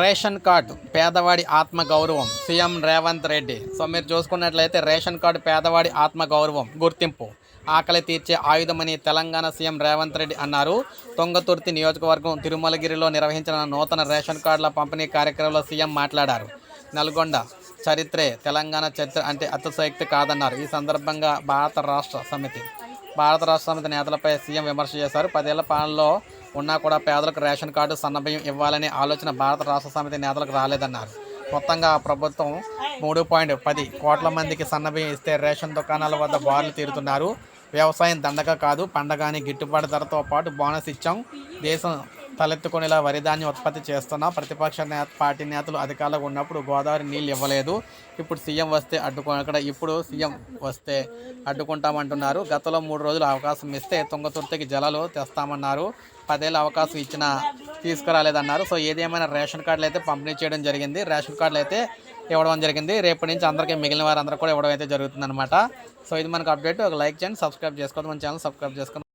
Ration card పేదవాడి ఆత్మగౌరవం. CM Revanth Reddy. So మీరు చూసుకున్నట్లయితే రేషన్ కార్డు పేదవాడి ఆత్మగౌరవం గుర్తింపు. ఆకలి తీర్చే ఆయుధమని తెలంగాణ సీఎం రేవంత్ రెడ్డి అన్నారు. తొంగతుర్తి నియోజకవర్గం తిరుమలగిరిలో నిర్వహించిన నూతన రేషన్ కార్డుల పంపిణీ కార్యక్రమంలో సీఎం మాట్లాడారు. నల్గొండ చరిత్రే తెలంగాణ చరిత్ర అంటే అతిశయోక్తి కాదన్నారు. ఈ సందర్భంగా భారత రాష్ట్ర సమితి భారత రాష్ట్ర సమితి నేతలపై సీఎం విమర్శ చేశారు. పదేళ్ళ పాలనలో ఉన్నా కూడా పేదలకు రేషన్ కార్డు సన్నబియ్యం ఇవ్వాలనే ఆలోచన భారత రాష్ట్ర సమితి నేతలకు రాలేదన్నారు. మొత్తంగా ప్రభుత్వం మూడు పాయింట్ పది కోట్ల మందికి సన్నబియ్యం ఇస్తే రేషన్ దుకాణాల వద్ద బార్లు తీరుతున్నారు. వ్యవసాయం దండగ కాదు పండగాని గిట్టుబాటు ధరతో పాటు బోనస్ ఇచ్చాం. దేశం తలెత్తుకునేలా వరి ధాన్యం ఉత్పత్తి చేస్తున్నా ప్రతిపక్ష నేత పార్టీ నేతలు అధికారులకు ఉన్నప్పుడు గోదావరి నీళ్ళు ఇవ్వలేదు. ఇప్పుడు సీఎం వస్తే అడ్డుకో అక్కడ ఇప్పుడు సీఎం వస్తే అడ్డుకుంటామంటున్నారు. గతంలో మూడు రోజులు అవకాశం ఇస్తే తుంగతుర్తికి జలాలు తెస్తామన్నారు. పదేళ్ళ అవకాశం ఇచ్చినా తీసుకురాలేదన్నారు. సో ఏదేమైనా రేషన్ కార్డులు అయితే పంపిణీ చేయడం జరిగింది. రేషన్ కార్డులు అయితే ఇవ్వడం జరిగింది. రేపటి నుంచి అందరికీ మిగిలిన వారందరూ కూడా ఇవ్వడం అయితే జరుగుతుందన్నమాట. సో ఇది మనకు అప్డేట్. ఒక లైక్ చేయండి సబ్స్క్రైబ్ చేసుకోవద్దు. మన ఛానల్ సబ్స్క్రైబ్ చేసుకోండి.